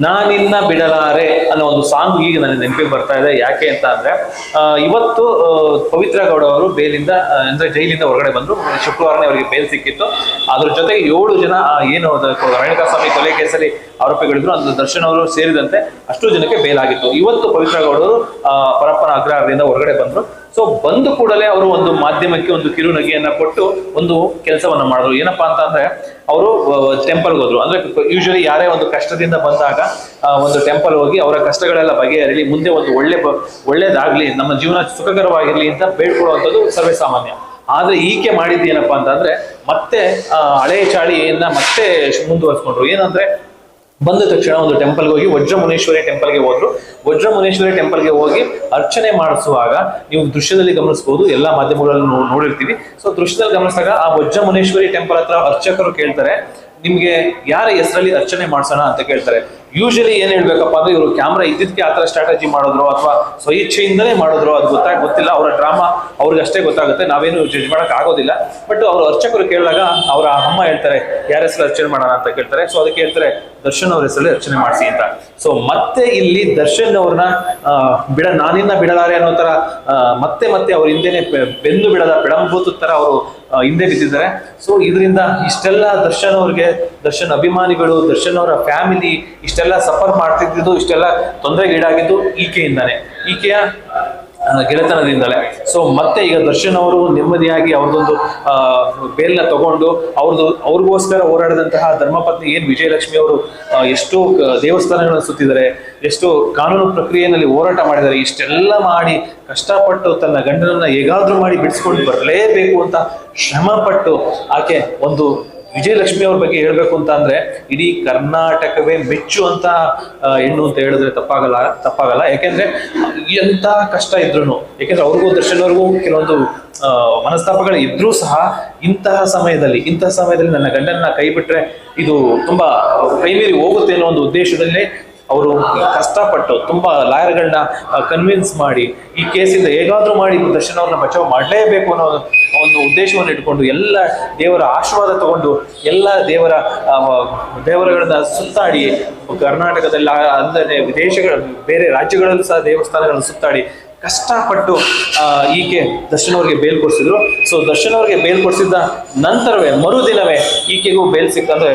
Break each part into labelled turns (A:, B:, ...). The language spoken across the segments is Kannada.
A: ನಾನಿನ್ನ ಬಿಡಲಾರೆ ಅನ್ನೋ ಒಂದು ಸಾಂಗ್ ಈಗ ನನಗೆ ನೆನಪಿಗೆ ಬರ್ತಾ ಇದೆ. ಯಾಕೆ ಅಂತ ಅಂದ್ರೆ ಇವತ್ತು ಪವಿತ್ರ ಗೌಡ ಅವರು ಬೇಲಿಂದ ಅಂದ್ರೆ ಜೈಲಿಂದ ಹೊರಗಡೆ ಬಂದ್ರು. ಶುಕ್ರವಾರನೇ ಅವರಿಗೆ ಬೇಲ್ ಸಿಕ್ಕಿತ್ತು. ಅದ್ರ ಜೊತೆಗೆ ಏಳು ಜನ ಏನು ರೇಣುಕಾಸ್ವಾಮಿ ಕೊಲೆ ಕೇಸಲ್ಲಿ ಆರೋಪಿಗಳಿದ್ರು. ಅಂದ್ರೆ ದರ್ಶನ್ ಅವರು ಸೇರಿದಂತೆ ಅಷ್ಟು ಜನಕ್ಕೆ ಬೇಲ್ ಆಗಿತ್ತು. ಇವತ್ತು ಪವಿತ್ರ ಗೌಡರು ಆ, ಪರಪ್ಪನ ಅಗ್ರಹಾರದಿಂದ ಹೊರಗಡೆ ಬಂದ್ರು. ಸೊ ಬಂದ ಕೂಡಲೇ ಅವರು ಒಂದು ಮಾಧ್ಯಮಕ್ಕೆ ಒಂದು ಕಿರುನಗೆಯನ್ನ ಕೊಟ್ಟು ಒಂದು ಕೆಲಸವನ್ನ ಮಾಡಿದ್ರು. ಏನಪ್ಪಾ ಅಂತ ಅಂದ್ರೆ ಅವರು ಟೆಂಪಲ್ ಹೋದ್ರು. ಅಂದ್ರೆ ಯೂಶಲಿ ಯಾರೇ ಒಂದು ಕಷ್ಟದಿಂದ ಬಂದಾಗ ಒಂದು ಟೆಂಪಲ್ ಹೋಗಿ ಅವರ ಕಷ್ಟಗಳೆಲ್ಲ ಬಗೆಹರಿಲಿ, ಮುಂದೆ ಒಂದು ಒಳ್ಳೆ ಒಳ್ಳೇದಾಗ್ಲಿ, ನಮ್ಮ ಜೀವನ ಸುಖಕರವಾಗಿರ್ಲಿ ಅಂತ ಬೇಡ್ಕೊಳ್ಳುವಂಥದ್ದು ಸರ್ವೇ ಸಾಮಾನ್ಯ ಆದ್ರೆ ಈಕೆ ಮಾಡಿದ್ದು ಏನಪ್ಪಾ ಅಂತಂದ್ರೆ, ಮತ್ತೆ ಹಳೆಯ ಚಾಳಿಯನ್ನ ಮತ್ತೆ ಮುಂದುವರ್ಸ್ಕೊಂಡ್ರು. ಏನಂದ್ರೆ ಬಂದ ತಕ್ಷಣ ಒಂದು ಟೆಂಪಲ್ಗೆ ಹೋಗಿ ವಜ್ರ ಮುನೇಶ್ವರಿ ಟೆಂಪಲ್ಗೆ ಹೋದ್ರು. ವಜ್ರ ಮುನೇಶ್ವರಿ ಟೆಂಪಲ್ಗೆ ಹೋಗಿ ಅರ್ಚನೆ ಮಾಡಿಸುವಾಗ ನೀವು ದೃಶ್ಯದಲ್ಲಿ ಗಮನಿಸಬಹುದು ಎಲ್ಲಾ ಮಾಧ್ಯಮಗಳಲ್ಲಿ ನೋಡಿರ್ತೀವಿ. ಸೊ ದೃಶ್ಯದಲ್ಲಿ ಗಮನಿಸಿದಾಗ ಆ ವಜ್ರ ಮುನೇಶ್ವರಿ ಟೆಂಪಲ್ ಹತ್ರ ಅರ್ಚಕರು ಕೇಳ್ತಾರೆ, ನಿಮ್ಗೆ ಯಾರ ಹೆಸರಲ್ಲಿ ಅರ್ಚನೆ ಮಾಡ್ಸೋಣ? ಅಂತ ಕೇಳ್ತಾರೆ. ಯೂಶಲಿ ಏನ್ ಹೇಳ್ಬೇಕಪ್ಪ ಅಂದ್ರೆ ಇವರು ಕ್ಯಾಮ್ರಾ ಇದ್ದಿದ್ದಕ್ಕೆ ಆತರ ಸ್ಟ್ರಾಟಜಿ ಮಾಡಿದ್ರು ಅಥವಾ ಸ್ವಇಚ್ಛೆಯಿಂದಲೇ ಮಾಡಿದ್ರು ಅದು ಗೊತ್ತಾಗ, ಗೊತ್ತಿಲ್ಲ. ಅವರ ಡ್ರಾಮಾ ಅವ್ರಿಗಷ್ಟೇ ಗೊತ್ತಾಗುತ್ತೆ. ನಾವೇನು ಜಡ್ಜ್ ಮಾಡಕ್ ಆಗೋದಿಲ್ಲ. ಬಟ್ ಅವ್ರ ಅರ್ಚಕರು ಕೇಳಿದಾಗ ಅವರ ಅಮ್ಮ ಹೇಳ್ತಾರೆ, ಯಾರ ಹೆಸರು ಅರ್ಚನೆ ಮಾಡೋಣ ಅಂತ ಕೇಳ್ತಾರೆ. ಸೊ ಅದಕ್ಕೆ ಹೇಳ್ತಾರೆ, ದರ್ಶನ್ ಅವ್ರ ಹೆಸರಲ್ಲಿ ಅರ್ಚನೆ ಮಾಡಿಸಿ ಅಂತ. ಸೊ ಮತ್ತೆ ಇಲ್ಲಿ ದರ್ಶನ್ ಅವ್ರನ್ನ ಬಿಡ, ನಾನಿನ್ನ ಬಿಡಲಾರೆ ಅನ್ನೋ ತರ ಮತ್ತೆ ಮತ್ತೆ ಅವ್ರ ಹಿಂದೆನೆ ಬೆಂದು ಬಿಡದ ಬಿಡಂಬೂತ ತರ ಅವರು ಹಿಂದೆ ಬಿದ್ದಿದ್ದಾರೆ. ಸೊ ಇದರಿಂದ ಇಷ್ಟೆಲ್ಲ ದರ್ಶನ್ ಅವ್ರಿಗೆ, ದರ್ಶನ್ ಅಭಿಮಾನಿಗಳು, ದರ್ಶನ್ ಅವರ ಫ್ಯಾಮಿಲಿ ಇಷ್ಟೆಲ್ಲ ಸಫರ್ ಮಾಡ್ತಿದ್ದು ಇಷ್ಟೆಲ್ಲ ತೊಂದರೆಗೀಡಾಗಿದ್ದು ಈಕೆಯಿಂದಾನೆ. ಈಕೆಯ ಗೆಳೆತನದಿಂದಲೇ. ಸೊ ಮತ್ತೆ ಈಗ ದರ್ಶನ್ ಅವರು ನೆಮ್ಮದಿಯಾಗಿ ಅವ್ರದ್ದೊಂದು ಬೇಲ್ನ ತಗೊಂಡು ಅವ್ರದ್ದು, ಅವ್ರಿಗೋಸ್ಕರ ಹೋರಾಡಿದಂತಹ ಧರ್ಮಪತ್ನಿ ಏನ್ ವಿಜಯಲಕ್ಷ್ಮಿ ಅವರು ಎಷ್ಟೋ ದೇವಸ್ಥಾನಗಳನ್ನು ಸುತ್ತಿದ್ದಾರೆ, ಎಷ್ಟೋ ಕಾನೂನು ಪ್ರಕ್ರಿಯೆಯಲ್ಲಿ ಹೋರಾಟ ಮಾಡಿದ್ದಾರೆ, ಇಷ್ಟೆಲ್ಲ ಮಾಡಿ ಕಷ್ಟಪಟ್ಟು ತನ್ನ ಗಂಡನನ್ನ ಹೇಗಾದ್ರೂ ಮಾಡಿ ಬಿಡಿಸ್ಕೊಂಡು ಬರಲೇಬೇಕು ಅಂತ ಶ್ರಮಪಟ್ಟು ಆಕೆ ಒಂದು ವಿಜಯಲಕ್ಷ್ಮಿ ಅವ್ರ ಬಗ್ಗೆ ಹೇಳ್ಬೇಕು ಅಂತ ಅಂದ್ರೆ ಇಡೀ ಕರ್ನಾಟಕವೇ ಮೆಚ್ಚು ಅಂತ ಹೆಣ್ಣು ಅಂತ ಹೇಳಿದ್ರೆ ತಪ್ಪಾಗಲ್ಲ ತಪ್ಪಾಗಲ್ಲ. ಯಾಕೆಂದ್ರೆ ಎಂತ ಕಷ್ಟ ಇದ್ರು ಯಾಕೆಂದ್ರೆ ಅವ್ರಿಗೂ ದರ್ಶನ್ ಅವ್ರಿಗೂ ಕೆಲವೊಂದು ಮನಸ್ತಾಪಗಳು ಇದ್ರೂ ಸಹ ಇಂತಹ ಸಮಯದಲ್ಲಿ ಇಂತಹ ಸಮಯದಲ್ಲಿ ನನ್ನ ಗಂಡನ ಕೈ ಬಿಟ್ರೆ ಇದು ತುಂಬಾ ಕೈ ಮೀರಿ ಹೋಗುತ್ತೆ ಅನ್ನೋ ಒಂದು ಉದ್ದೇಶದಲ್ಲೇ ಅವರು ಕಷ್ಟಪಟ್ಟು ತುಂಬಾ ಲಾಯರ್ಗಳನ್ನ ಕನ್ವಿನ್ಸ್ ಮಾಡಿ, ಈ ಕೇಸಿಂದ ಹೇಗಾದ್ರೂ ಮಾಡಿ ದರ್ಶನ್ ಅವ್ರನ್ನ ಬಚಾವ್ ಮಾಡಲೇಬೇಕು ಅನ್ನೋ ಒಂದು ಉದ್ದೇಶವನ್ನು ಇಟ್ಕೊಂಡು ಎಲ್ಲ ದೇವರ ಆಶೀರ್ವಾದ ತಗೊಂಡು ಎಲ್ಲ ದೇವರ ದೇವರಗಳನ್ನ ಸುತ್ತಾಡಿ, ಕರ್ನಾಟಕದಲ್ಲಿ ಅಲ್ಲದೆ ವಿದೇಶಗಳ, ಬೇರೆ ರಾಜ್ಯಗಳಲ್ಲೂ ಸಹ ದೇವಸ್ಥಾನಗಳನ್ನು ಸುತ್ತಾಡಿ ಕಷ್ಟಪಟ್ಟು ಈಕೆ ದರ್ಶನ್ ಅವ್ರಿಗೆ ಬೇಲ್ ಕೊಡಿಸಿದ್ರು. ಸೊ ದರ್ಶನ್ ಅವ್ರಿಗೆ ಬೇಲ್ ಕೊಡಿಸಿದ ನಂತರವೇ, ಮರುದಿನವೇ ಈಕೆಗೂ ಬೇಲ್ ಸಿಕ್ಕಂದ್ರೆ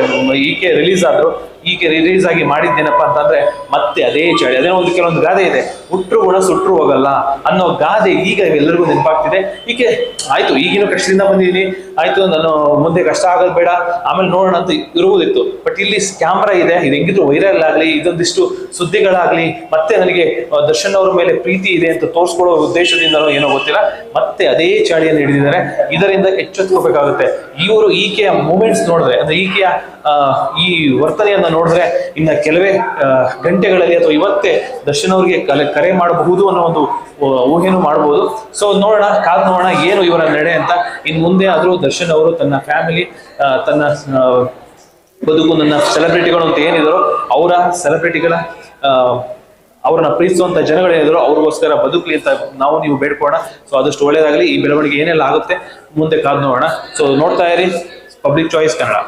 A: ಈಕೆ ರಿಲೀಸ್ ಆದ್ರು. ಈಕೆ ರಿಲೀಸ್ ಆಗಿ ಮಾಡಿದ್ದೇನಪ್ಪ ಅಂತಂದ್ರೆ ಮತ್ತೆ ಅದೇ ಚಳಿ, ಅದೇ ಒಂದು ಕೆಲವೊಂದು ಗಾದೆ ಇದೆ. ಹುಟ್ಟರು ಕೂಡ ಸುಟ್ಟರು ಹೋಗಲ್ಲ ಅನ್ನೋ ಗಾದೆ ಈಗ ಎಲ್ಲರಿಗೂ ನೆನಪಾಗ್ತಿದೆ. ಈಕೆ ಆಯ್ತು, ಈಗಿನ ಕಷ್ಟದಿಂದ ಬಂದಿದ್ದೀನಿ. ಆಯ್ತು, ನಾನು ಮುಂದೆ ಕಷ್ಟ ಆಗೋದು ಬೇಡ. ಆಮೇಲೆ ನೋಡೋಣ ಅಂತ ಇರುವುದಿತ್ತು. ಬಟ್ ಇಲ್ಲಿ ಕ್ಯಾಮ್ರಾ ಇದೆ, ಇದು ಹೆಂಗಿದ್ರು ವೈರಲ್ ಆಗಲಿ, ಇದೊಂದಿಷ್ಟು ಸುದ್ದಿಗಳಾಗಲಿ, ಮತ್ತೆ ನನಗೆ ದರ್ಶನ್ ಅವರ ಮೇಲೆ ಪ್ರೀತಿ ಇದೆ ಅಂತ ತೋರಿಸ್ಕೊಳ್ಳೋ ಉದ್ದೇಶದಿಂದನೋ ಏನೋ ಗೊತ್ತಿಲ್ಲ. ಮತ್ತೆ ಅದೇ ಚಾಳಿಯನ್ನು ಹಿಡಿದಿದ್ದಾರೆ. ಇದರಿಂದ ಎಚ್ಚೆತ್ಕೋಬೇಕಾಗುತ್ತೆ ಇವರು ಈಕೆಯ ಮೂಮೆಂಟ್ಸ್ ನೋಡಿದ್ರೆ, ಅಂದ್ರೆ ಈಕೆಯ ಈ ವರ್ತನೆಯನ್ನ ನೋಡಿದ್ರೆ ಇನ್ನ ಕೆಲವೇ ಗಂಟೆಗಳಲ್ಲಿ ಅಥವಾ ಇವತ್ತೇ ದರ್ಶನ್ ಅವ್ರಿಗೆ ಕಲೆ, ಕರೆ ಮಾಡಬಹುದು ಅನ್ನೋ ಒಂದು ಊಹೆನೂ ಮಾಡಬಹುದು ಸೊ ನೋಡೋಣ, ಕಾದ್ ನೋಡೋಣ ಏನು ಇವರ ನಡೆ ಅಂತ. ಇನ್ನು ಮುಂದೆ ಆದರೂ ದರ್ಶನ್ ಅವರು ತನ್ನ ಫ್ಯಾಮಿಲಿ ತನ್ನ ಬದುಕು ನನ್ನ ಸೆಲೆಬ್ರಿಟಿಗಳು ಅಂತ ಏನಿದ್ರು, ಅವರ ಸೆಲೆಬ್ರಿಟಿಗಳ ಅವ್ರನ್ನ ಪ್ರೀತಿಸುವಂತ ಜನಗಳೇನಿದ್ರು ಅವ್ರಿಗೋಸ್ಕರ ಬದುಕಲಿ ಅಂತ ನಾವು ನೀವು ಬೇಡ್ಕೋಣ ಸೊ ಆದಷ್ಟು ಒಳ್ಳೇದಾಗಲಿ. ಈ ಬೆಳವಣಿಗೆ ಏನೆಲ್ಲ ಆಗುತ್ತೆ, ಮುಂದೆ ಕಾದ್ ನೋಡೋಣ. ಸೊ ನೋಡ್ತಾ ಇರಿ ಪಬ್ಲಿಕ್ ಚಾಯ್ಸ್ ಕನ್ನಡ